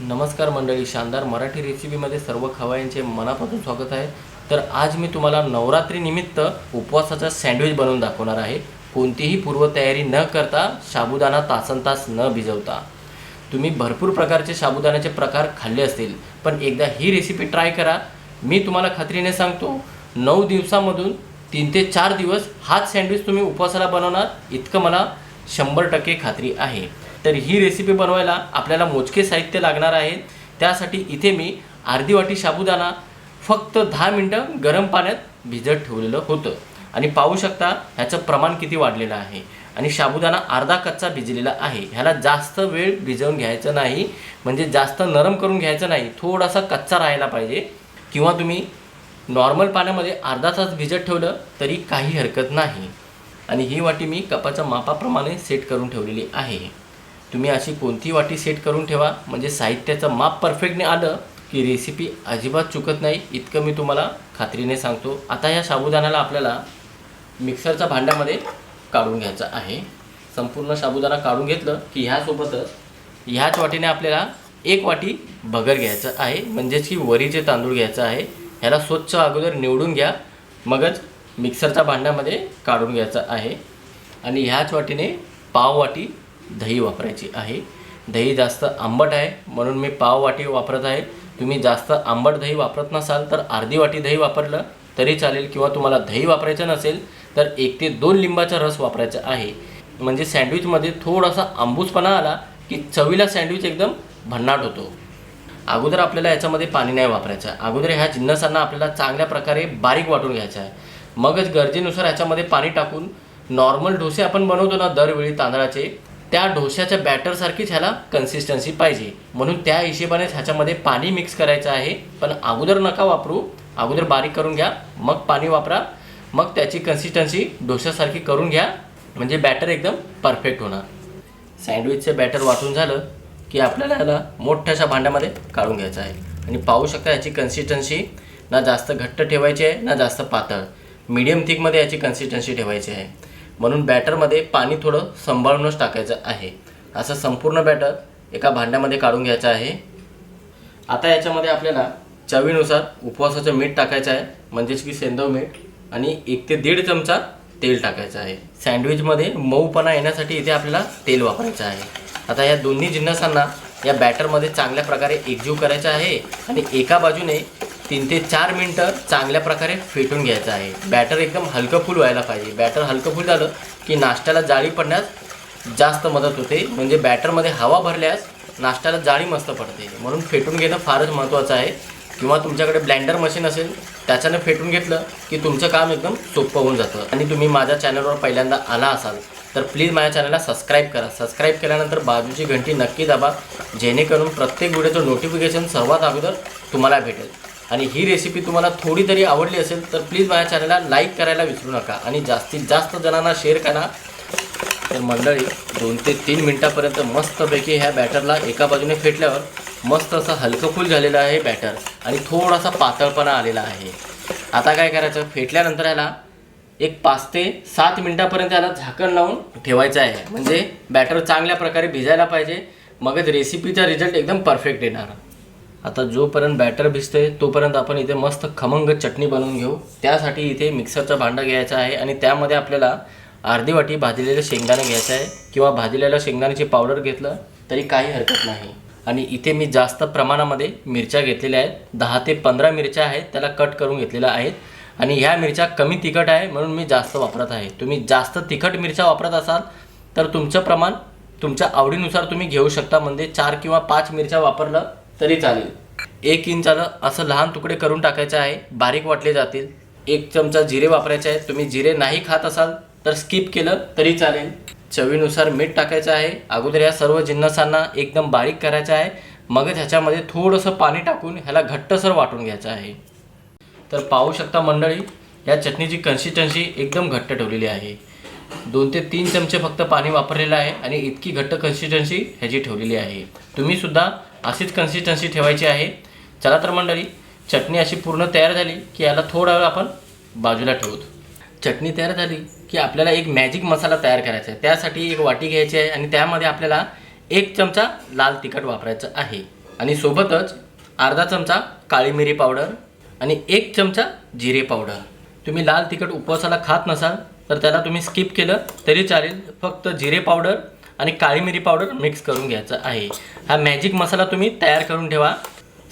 नमस्कार मंडळी शानदार मराठी रेसिपीमध्ये सर्व खवायांचे मनापासून स्वागत आहे. तर आज मी तुम्हाला नवरात्रीनिमित्त उपवासाचा सँडविच बनवून दाखवणार आहे. कोणतीही पूर्वतयारी न करता साबुदाणा तासन तास न भिजवता. तुम्ही भरपूर प्रकारचे साबुदाण्याचे प्रकार खाल्ले असतील पण एकदा ही रेसिपी ट्राय करा. मी तुम्हाला खात्रीने सांगतो नऊ दिवसामधून तीन ते चार दिवस हाच सँडविच तुम्ही उपवासाला बनवणार इतकं मला शंभर टक्के खात्री आहे. तर ही रेसिपी बनवायला आपल्याला मोजके साहित्य लागणार आहे. त्यासाठी इथे मी अर्धी वाटी साबुदाणा फक्त दहा मिनटं गरम पाण्यात भिजत ठेवलेलं होतं. आणि पाहू शकता ह्याचं प्रमाण किती वाढलेलं आहे. आणि साबुदाणा अर्धा कच्चा भिजलेला आहे. ह्याला जास्त वेळ भिजवून घ्यायचं नाही. म्हणजे जास्त नरम करून घ्यायचं नाही. थोडासा कच्चा राहायला पाहिजे. किंवा तुम्ही नॉर्मल पाण्यामध्ये अर्धा तास भिजत ठेवलं तरी काही हरकत नाही. आणि ही वाटी मी कपाच्या मापाप्रमाणे सेट करून ठेवलेली आहे. तुम्ही अशी कोणती वाटी सेट करून ठेवा? म्हणजे साहित्याचं माप परफेक्टने आलं की रेसिपी अजिबात चुकत नाही. इतकं मी तुम्हाला खात्रीने सांगतो. आता या साबुदाण्याला आपल्याला मिक्सरच्या भांड्यामध्ये काढून घ्यायचं आहे. संपूर्ण साबुदाणा काढून घेतलं की ह्यासोबतच ह्याच वाटीने आपल्याला एक वाटी भगर घ्यायचं आहे. म्हणजेच की वरीचे तांदूळ घ्यायचं आहे. ह्याला स्वच्छ अगोदर निवडून घ्या. मगच मिक्सरच्या भांड्यामध्ये काढून घ्यायचं आहे. आणि ह्याच वाटीने पाव वाटी दही वापरायची आहे. दही जास्त आंबट आहे म्हणून मी पाव वाटी वापरत आहे. तुम्ही जास्त आंबट दही वापरत नसाल तर अर्धी वाटी दही वापरलं तरी चालेल किंवा तुम्हाला दही वापरायचं नसेल तर एक ते दोन लिंबाचा रस वापरायचा आहे. म्हणजे सँडविचमध्ये थोडासा आंबूसपणा आला की चवीला सँडविच एकदम भन्नाट होतो. अगोदर आपल्याला याच्यामध्ये पाणी नाही वापरायचं. आहे अगोदर ह्या जिन्नसांना आपल्याला चांगल्या प्रकारे बारीक वाटून घ्यायचं आहे. मगच गरजेनुसार ह्याच्यामध्ये पाणी टाकून नॉर्मल डोसे आपण बनवतो ना दरवेळी तांदळाचे त्या डोश्याच्या बॅटरसारखीच ह्याला कन्सिस्टन्सी पाहिजे. म्हणून त्या हिशेबाने ह्याच्यामध्ये पाणी मिक्स करायचं आहे. पण अगोदर नका वापरू. अगोदर बारीक करून घ्या. मग पाणी वापरा. मग त्याची कन्सिस्टन्सी डोश्यासारखी करून घ्या. म्हणजे बॅटर एकदम परफेक्ट होणार. सँडविचचं बॅटर वाटून झालं की आपल्याला ह्याला मोठ्याशा भांड्यामध्ये काढून घ्यायचं आहे. आणि पाहू शकता याची कन्सिस्टन्सी ना जास्त घट्ट ठेवायची आहे ना जास्त पातळ. मीडियम थिकमध्ये याची कन्सिस्टन्सी ठेवायची आहे. म्हणून बॅटरमध्ये पाणी थोडं सांभाळूनच टाकायचं आहे. असं संपूर्ण बॅटर एका भांड्यामध्ये काढून घ्यायचं आहे. आता याच्यामध्ये आपल्याला चवीनुसार उपवासाचं मीठ टाकायचं आहे म्हणजेच की सेंदव मीठ आणि एक ते दीड चमचा तेल टाकायचं आहे. सँडविचमध्ये मऊपणा येण्यासाठी इथे आपल्याला तेल वापरायचं आहे. आता या दोन्ही जिन्नसांना या बॅटरमध्ये चांगल्या प्रकारे एकजीव करायचं आहे आणि एका बाजूने तीन ते चार मिनटं चांगल्या प्रकारे फेटून घ्यायचं आहे. बॅटर एकदम हलकं फुल व्हायला पाहिजे. बॅटर हलकं फुल झालं की नाश्त्याला जाळी पडण्यास जास्त मदत होते. म्हणजे बॅटरमध्ये हवा भरल्यास नाश्त्याला जाळी मस्त पडते. म्हणून फेटून घेणं फारच महत्त्वाचं आहे. किंवा तुमच्याकडे ब्लँडर मशीन असेल त्याच्यानं फेटून घेतलं की तुमचं काम एकदम सोपं होऊन जातं. आणि तुम्ही माझ्या चॅनलवर पहिल्यांदा आला असाल तर प्लीज माझ्या चॅनलला सबस्क्राईब करा. सबस्क्राईब केल्यानंतर बाजूची घंटी नक्की दाबा. जेणेकरून प्रत्येक व्हिडिओचं नोटिफिकेशन सर्वात अगोदर तुम्हाला भेटेल. आणि ही रेसिपी तुम्हाला थोडी तरी आवडली असेल तर प्लीज माझ्या चॅनलला लाईक करायला विसरू नका. आणि जास्तीत जास्त जणांना शेअर करा. तर मंडळी दोन ते तीन मिनटापर्यंत मस्तपैकी ह्या बॅटरला एका बाजूने फेटल्यावर मस्त असं हलकं फुल झालेलं आहे बॅटर आणि थोडासा पातळपणा आलेला आहे. आता काय करायचं? फेटल्यानंतर ह्याला एक पाच ते सात मिनटापर्यंत याला झाकण लावून ठेवायचं आहे. म्हणजे बॅटर चांगल्या प्रकारे भिजायला पाहिजे. मगच रेसिपीचा रिझल्ट एकदम परफेक्ट येणार. आता जोपर्यंत बॅटर भिजते तोपर्यंत आपण इथे मस्त खमंग चटणी बनवून घेऊ. त्यासाठी इथे मिक्सरचं भांडं घ्यायचं आहे आणि त्यामध्ये आपल्याला अर्धी वाटी भाजलेलं शेंगदाणं घ्यायचं आहे किंवा भाजलेल्या शेंगदाण्याची पावडर घेतलं तरी काही हरकत नाही. आणि इथे मी जास्त प्रमाणामध्ये मिरच्या घेतलेल्या आहेत. दहा ते पंधरा मिरच्या आहेत त्याला कट करून घेतलेल्या आहेत. आणि ह्या मिरच्या कमी तिखट आहे म्हणून मी जास्त वापरत आहे. तुम्ही जास्त तिखट मिरच्या वापरत असाल तर तुमचं प्रमाण तुमच्या आवडीनुसार तुम्ही घेऊ शकता. म्हणजे चार किंवा पाच मिरच्या वापरलं तरी चालेल. एक इंचाला असं लहान तुकडे करून टाकायचे आहे. बारीक वाटले जातील. एक चमचा जिरे वापरायचे आहेत तुम्ही जिरे नाही खात असाल तर स्किप केलं तरी चालेल. चवीनुसार मीठ टाकायचं आहे. अगोदर या सर्व जिन्नसांना एकदम बारीक करायचं आहे. मग ह्याच्यामध्ये थोडंसं पाणी टाकून ह्याला घट्टसर वाटून घ्यायचं आहे. तर पाहू शकता मंडळी या चटणीची कन्सिस्टन्सी एकदम घट्ट ठेवलेली आहे. दोन ते तीन चमचे फक्त पाणी वापरलेलं आहे आणि इतकी घट्ट कन्सिस्टन्सी ह्याची ठेवलेली आहे. तुम्हीसुद्धा अशीच कन्सिस्टन्सी ठेवायची आहे. चला तर मंडळी चटणी अशी पूर्ण तयार झाली की याला थोडा वेळ आपण बाजूला ठेवतो. चटणी तयार झाली की आपल्याला एक मॅजिक मसाला तयार करायचा आहे. त्यासाठी एक वाटी घ्यायची आहे आणि त्यामध्ये आपल्याला एक चमचा लाल तिखट वापरायचं आहे. आणि सोबतच अर्धा चमचा काळी मिरी पावडर आणि एक चमचा जिरे पावडर. तुम्ही लाल तिखट उपवासाला खात नसाल तर त्याला तुम्ही स्किप केलं तरी चालेल. फक्त जिरे पावडर आणि काळी मिरी पावडर मिक्स करून घ्यायचं आहे. हा मॅजिक मसाला तुम्ही तयार करून ठेवा.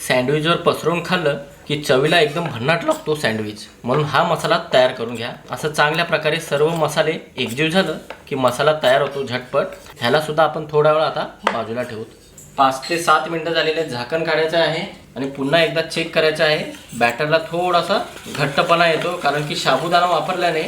सँडविचवर पसरवून खाल्लं की चवीला एकदम भन्नाट लागतो सँडविच म्हणून हा मसाला तयार करून घ्या. असं चांगल्या प्रकारे सर्व मसाले एकजीव झालं की मसाला तयार होतो झटपट. ह्याला सुद्धा आपण थोडा वेळ आता बाजूला ठेवू. पाच ते सात मिनटं झालेले झाकण काढायचं आहे आणि पुन्हा एकदा चेक करायचं आहे. बॅटरला थोडासा घट्टपणा येतो कारण की साबुदाणा वापरल्याने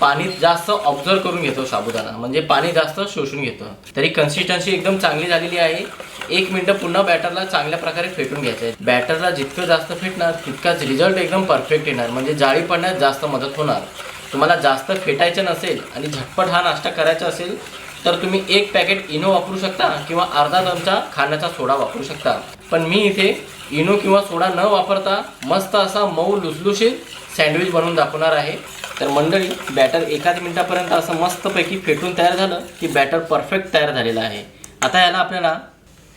पाणी जास्त ऑब्झर्व करून घेतो साबुदाणा. म्हणजे पाणी जास्त शोषून घेतो. तरी कन्सिस्टन्सी एकदम चांगली झालेली आहे. एक मिनटं पुन्हा बॅटरला चांगल्या प्रकारे फेटून घ्यायचं आहे. बॅटरला जितकं जास्त फेटणार तितकाच रिझल्ट एकदम परफेक्ट येणार. म्हणजे जाळी पडण्यात जास्त मदत होणार. तुम्हाला जास्त फेटायचं नसेल आणि झटपट हा नाश्ता करायचा असेल तर तुम्ही एक पॅकेट इनो वापरू शकता किंवा अर्धा चमचा खाण्याचा सोडा वापरू शकता. पण मी इथे इनो किंवा सोडा न वापरता मस्त असा मऊ लुसलुशीत सँडविच बनवून दाखवणार आहे. तर मंडळी बॅटर एकाच मिनिटापर्यंत असं मस्तपैकी फेटून तयार झालं की बॅटर परफेक्ट तयार झालेलं आहे. आता याला आपल्याला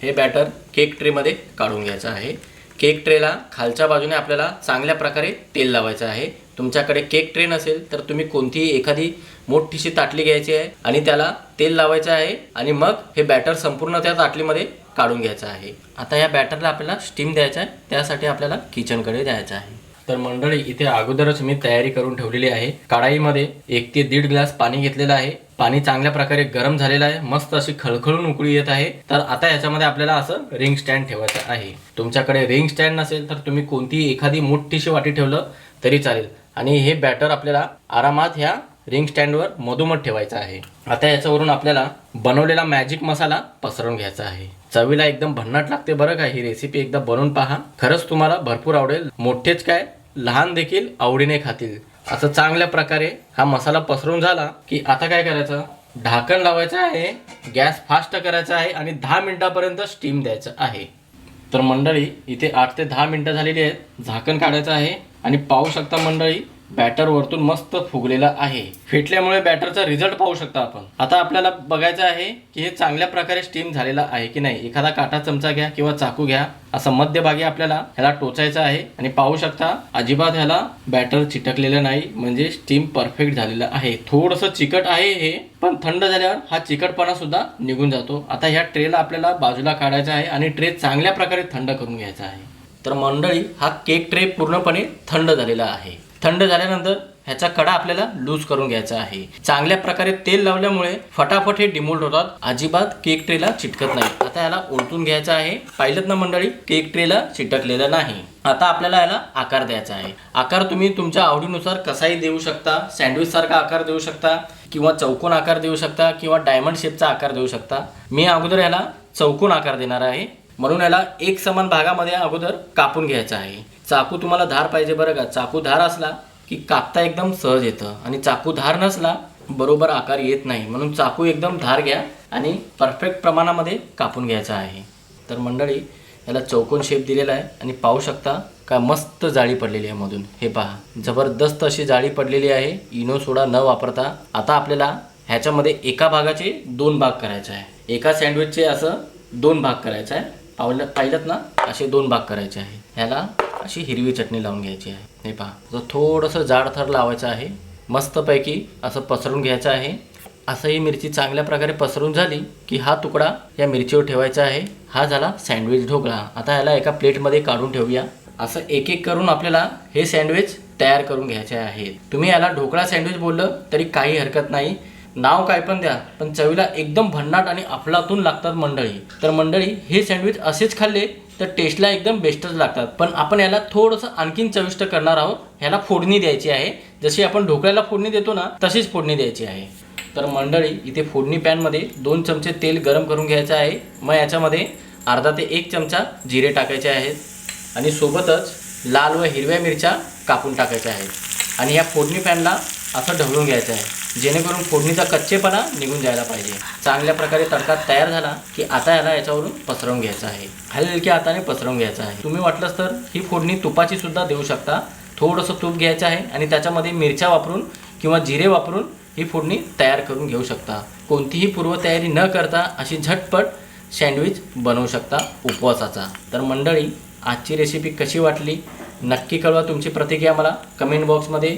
हे बॅटर केक ट्रेमध्ये काढून घ्यायचं आहे. केक ट्रेला खालच्या बाजूने आपल्याला चांगल्या प्रकारे तेल लावायचं आहे. तुमच्याकडे केक ट्रे नसेल तर तुम्ही कोणतीही एखादी मोठीशी ताटली घ्यायची आहे आणि त्याला तेल लावायचं आहे आणि मग हे बॅटर संपूर्ण त्या ताटलीमध्ये काढून घ्यायचं आहे. आता या बॅटरला आपल्याला स्टीम द्यायचं आहे. त्यासाठी आपल्याला किचनकडे द्यायचं आहे. तर मंडळी इथे अगोदरच मी तयारी करून ठेवलेली आहे. कढाईमध्ये एक ते दीड ग्लास पाणी घेतलेलं आहे. पाणी चांगल्या प्रकारे गरम झालेलं आहे मस्त अशी खळखळून उकळी येत आहे. तर आता याच्यामध्ये आपल्याला असं रिंग स्टँड ठेवायचं आहे. तुमच्याकडे रिंग स्टँड नसेल तर तुम्ही कोणतीही एखादी मोठीशी वाटी ठेवलं तरी चालेल. आणि हे बॅटर आपल्याला आरामात ह्या रिंग स्टँडवर मधोमध ठेवायचं आहे. आता याच्यावरून आपल्याला बनवलेला मॅजिक मसाला पसरवून घ्यायचा आहे. चवीला एकदम भन्नाट लागते बरं का ही रेसिपी एकदा बनवून पहा. खरंच तुम्हाला भरपूर आवडेल. मोठेच काय लहान देखील आवडीने खातील. असं चांगल्या प्रकारे हा मसाला पसरून झाला की आता काय करायचं? ढाकण लावायचं आहे गॅस फास्ट करायचा आहे आणि दहा मिनिटापर्यंत स्टीम द्यायचं आहे. तर मंडळी इथे आठ ते दहा मिनटं झालेली आहेत. झाकण काढायचं आहे आणि पाहू शकता मंडळी बॅटर वरतून मस्त फुगलेला आहे. फेटल्यामुळे बॅटरचा रिझल्ट पाहू शकता आपण. आता आपल्याला बघायचं आहे की हे चांगल्या प्रकारे स्टीम झालेला आहे की नाही. एखादा काटा चमचा घ्या किंवा चाकू घ्या. असं मध्यभागी आपल्याला ह्याला टोचायचं आहे आणि पाहू शकता अजिबात ह्याला बॅटर चिटकलेलं नाही. म्हणजे स्टीम परफेक्ट झालेलं आहे. थोडंसं चिकट आहे हे पण थंड झाल्यावर हा चिकटपणा सुद्धा निघून जातो. आता ह्या ट्रेला आपल्याला बाजूला काढायचा आहे आणि ट्रे चांगल्या प्रकारे थंड करून घ्यायचा आहे. तर मंडळी हा केक ट्रे पूर्णपणे थंड झालेला आहे. थंड झाल्यानंतर ह्याचा कडा आपल्याला लूज करून घ्यायचा आहे. चांगल्या प्रकारे तेल लावल्यामुळे फटाफट हे डिमोल्ड होतात. अजिबात केक ट्रेला चिटकत नाही. आता याला उलटून घ्यायचं आहे. पाहिलं ना मंडळी केक ट्रेला चिटकलेलं नाही. आता आपल्याला याला आकार द्यायचा आहे. आकार तुम्ही तुमच्या आवडीनुसार कसाही देऊ शकता. सँडविच सारखा आकार देऊ शकता किंवा चौकोन आकार देऊ शकता किंवा डायमंड शेपचा आकार देऊ शकता. मी अगोदर याला चौकोन आकार देणार आहे. म्हणून याला एक समान भागामध्ये अगोदर कापून घ्यायचं आहे. चाकू तुम्हाला धार पाहिजे बरं का? चाकू धार असला की कापता एकदम सहज येतं. आणि चाकू धार नसला बरोबर आकार येत नाही. म्हणून चाकू एकदम धार घ्या आणि परफेक्ट प्रमाणामध्ये कापून घ्यायचा आहे. तर मंडळी याला चौकोन शेप दिलेला आहे आणि पाहू शकता का मस्त जाळी पडलेली आहे मधून. हे पहा जबरदस्त अशी जाळी पडलेली आहे. इनो सोडा न वापरता. आता आपल्याला ह्याच्यामध्ये एका भागाचे दोन भाग करायचे आहे. एका सँडविचचे असं दोन भाग करायचा आहे. पावलं पाहिलं ना असे दोन भाग करायचे आहे. ह्याला अशी हिरवी चटणी लावून घ्यायची आहे. हे पहा जो थोडंसं जाड थर लावायचं आहे मस्तपैकी असं पसरून घ्यायचं आहे. असं ही मिरची चांगल्या प्रकारे पसरून झाली की हा तुकडा या मिरचीवर ठेवायचा आहे. हा झाला सँडविच ढोकळा. आता याला एका प्लेटमध्ये काढून ठेवूया. असं एक एक करून आपल्याला हे सँडविच तयार करून घ्यायचे आहे तुम्ही याला ढोकळा सँडविच बोललं तरी काही हरकत नाही. नाव काय पण द्या पण चवीला एकदम भन्नाट आणि अफलातून लागतात मंडळी. तर मंडळी हे सँडविच असेच खाल्ले तर टेस्टला एकदम बेस्टच लागतात. पण आपण याला थोडंसं आणखीन चविष्ट करणार आहोत. ह्याला फोडणी द्यायची आहे. जशी आपण ढोकळ्याला फोडणी देतो ना तशीच फोडणी द्यायची आहे. तर मंडळी इथे फोडणी पॅनमध्ये दोन चमचे तेल गरम करून घ्यायचं आहे. मग याच्यामध्ये अर्धा ते एक चमचा जिरे टाकायचे आहेत. आणि सोबतच लाल व हिरव्या मिरच्या कापून टाकायच्या आहेत. आणि या फोडणी पॅनला असं ढवळून घ्यायचं आहे. जेणेकरून फोडणीचा कच्चेपणा निघून जायला पाहिजे. चांगल्या प्रकारे तडका तयार झाला की आता याला याच्यावरून पसरवून घ्यायचं आहे. हलक्या हाताने पसरवून घ्यायचं आहे. तुम्ही वाटलंच तर ही फोडणी तुपाची सुद्धा देऊ शकता. थोडंसं तूप घ्यायचं आहे आणि त्याच्यामध्ये मिरच्या वापरून किंवा जिरे वापरून ही फोडणी तयार करून घेऊ शकता. कोणतीही पूर्वतयारी न करता अशी झटपट सँडविच बनवू शकता उपवासाचा. तर मंडळी आजची रेसिपी कशी वाटली? नक्की कळवा तुमची प्रतिक्रिया मला कमेंट बॉक्समध्ये.